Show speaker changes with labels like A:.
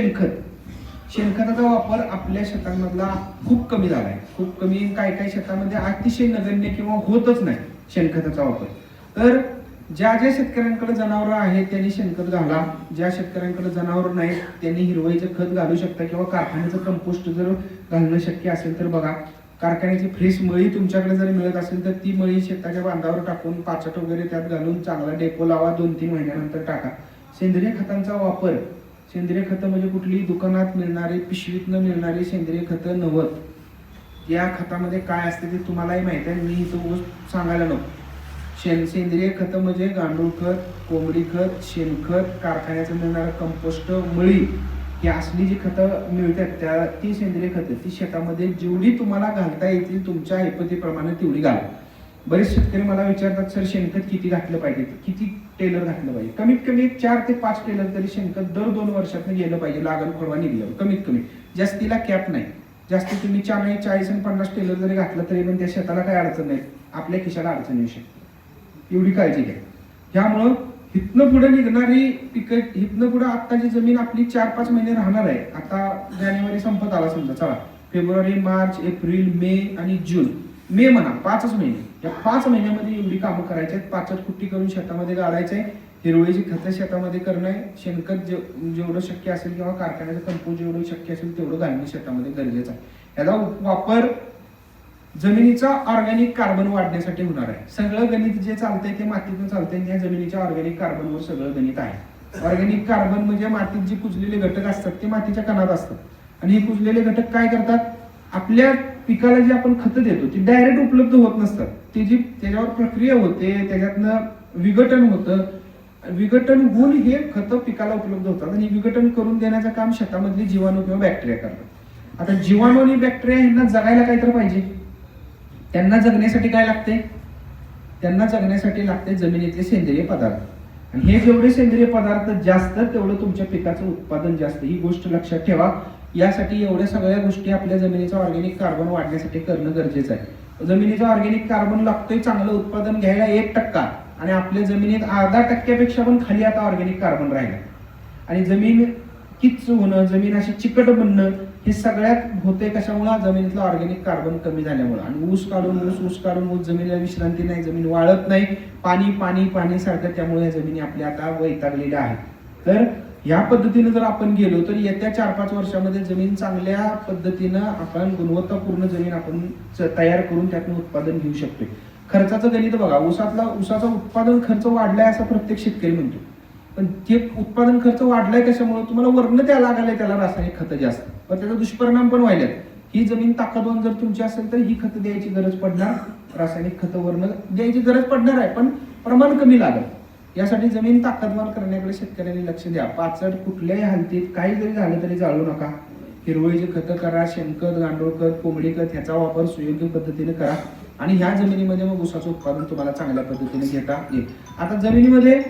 A: शेणखत. शेणखताचा वापर आपल्या शेतांमधला खूप कमी झाला आहे. खूप कमी काही काही शेतामध्ये अतिशय नगण्य किंवा होतच नाही शेणखताचा वापर. तर ज्या ज्या शेतकऱ्यांकडे जनावरं आहेत त्यांनी शेणखत घाला. ज्या शेतकऱ्यांकडे जनावरं नाहीत त्यांनी हिरवळीचं खत घालू शकता किंवा कारखान्याचं कंपोस्ट जर घालणं शक्य असेल तर बघा. कारखान्याची फ्रेश मळी तुमच्याकडे जर मिळत असेल तर ती मळी शेताच्या बांधावर टाकून पाचट वगैरे त्यात घालून चांगला डेपो लावा दोन तीन महिन्यानंतर टाका. सेंद्रिय खतांचा वापर सेंद्रिय खतं म्हणजे कुठली दुकानात मिळणारी पिशवीतनं मिळणारी सेंद्रिय खतं नव्हत. या खतामध्ये काय असते ते तुम्हालाही माहीत आहे. मी तो गोष्ट सांगायला नको. शेण सेंद्रिय खतं म्हणजे गांडूळ खत कोंबडी खत शेणखत कारखान्याचं मिळणारं कंपोस्ट मळी. ही असली जी खतं मिळतात त्या ती सेंद्रिय खतं ती शेतामध्ये जेवढी तुम्हाला घालता येतील तुमच्या ऐपतीप्रमाणे तेवढी घाला. बरेच शेतकरी मला विचारतात सर शेणखत किती घातलं पाहिजे? किती टेलर घातलं पाहिजे? कमीत कमी एक चार ते पाच टेलर तरी शेणखत दर दोन वर्षातून गेलं पाहिजे लागण खोडवा निघल्यावर कमीत कमी. जास्तीला कॅप नाही. जास्त तुम्ही चार नाही चाळीस आणि पन्नास टेलर जरी घातलं तरी पण त्या शेताला काही अडचण नाही. आपल्या खिशाला अडचण येऊ शकते. एवढी काळजी घ्या. ह्यामुळं हिथनं पुढे निघणारी पिकं हिथनं पुढे आत्ताची जमीन आपली चार पाच महिने राहणार आहे आता जानेवारी संपत आला समजा चला. फेब्रुवारी मार्च एप्रिल मे आणि जून. मे म्हणा पाचच महिने. या पाच महिन्यामध्ये एवढी कामं करायची आहेत. पाचट कुट्टी करून शेतामध्ये गाडायचं आहे. हिरवळीची खतं शेतामध्ये करणं आहे. शेणखत जे जेवढं शक्य असेल किंवा कारखान्याचं कंपोज जेवढं शक्य असेल तेवढं घालणं शेतामध्ये गरजेचं आहे. याचा वापर जमिनीचा ऑर्गॅनिक कार्बन वाढण्यासाठी होणार आहे. सगळं गणित जे चालतंय ते मातीतून चालतंय त्या जमिनीच्या ऑर्गॅनिक कार्बनवर सगळं गणित आहे. ऑर्गॅनिक कार्बन म्हणजे मातीत जे कुजलेले घटक असतात ते मातीच्या कणात असतात. आणि हे कुजलेले घटक काय करतात? आपल्या पिकाला जे आपण खतं देतो ती डायरेक्ट उपलब्ध होत नसतात. ती जी त्याच्यावर प्रक्रिया होते त्याच्यातनं विघटन होतं. विघटन होऊन हे खतं पिकाला उपलब्ध होतात आणि विघटन करून देण्याचं काम शेतामधली जीवाणू किंवा बॅक्टेरिया करतात. आता जीवाणू आणि बॅक्टेरिया यांना जगायला काहीतरी पाहिजे. त्यांना जगण्यासाठी काय लागते? त्यांना जगण्यासाठी लागते जमिनीतले सेंद्रिय पदार्थ. आणि हे जेवढे सेंद्रिय पदार्थ जास्त तेवढं तुमच्या पिकाचं उत्पादन जास्त. ही गोष्ट लक्षात ठेवा. यासाठी एवढ्या सगळ्या गोष्टी आपल्या जमिनीचं ऑर्गॅनिक कार्बन वाढण्यासाठी करणं गरजेचं आहे. जमिनीचं ऑर्गॅनिक कार्बन लागतोय चांगलं उत्पादन घ्यायला एक टक्का. आणि आपल्या जमिनीत अर्धा टक्क्यापेक्षा पण खाली आता ऑर्गॅनिक कार्बन राहिलं. आणि जमीन किच होणं जमीन अशी चिकट बनणं हे सगळ्यात होते कशामुळे? जमिनीतलं ऑर्गॅनिक कार्बन कमी झाल्यामुळे. आणि ऊस काढून ऊस ऊस काढून ऊस जमिनीला विश्रांती नाही जमीन वाळत नाही. पाणी पाणी पाणी सारखं त्यामुळे या जमिनी आपल्या आता वैतागलेल्या आहेत. तर ह्या पद्धतीनं जर आपण गेलो तर येत्या चार पाच वर्षामध्ये जमीन चांगल्या पद्धतीनं आपण गुणवत्तापूर्ण जमीन आपण च- तयार करून त्यातून उत्पादन घेऊ शकतोय. खर्चाचं गणित बघा ऊसातला ऊसाचा उत्पादन खर्च वाढलाय असं प्रत्येक शेतकरी म्हणतो. पण ते उत्पादन खर्च वाढलाय कशामुळे? तुम्हाला वर्ण त्या लागायला त्याला रासायनिक खतं जास्त. पण त्याचा दुष्परिणाम पण व्हायला ही जमीन ताकदवान जर तुमची असेल तर ही खतं द्यायची गरज पडणार. रासायनिक खतं वर्ण द्यायची गरज पडणार आहे पण प्रमाण कमी लागेल. यासाठी जमीन ताकदवान करण्याकडे शेतकऱ्यांनी लक्ष द्या. पाचट कुठल्याही हालतीत काही जरी झालं तरी जाळू नका. हिरवळीची खतं करा शेणखत गांडूळ खत कोंबडी खत ह्याचा वापर सुयोग्य पद्धतीने करा आणि ह्या जमिनीमध्ये मग ऊसाचं उत्पादन तुम्हाला चांगल्या पद्धतीने घेता येईल. आता जमिनीमध्ये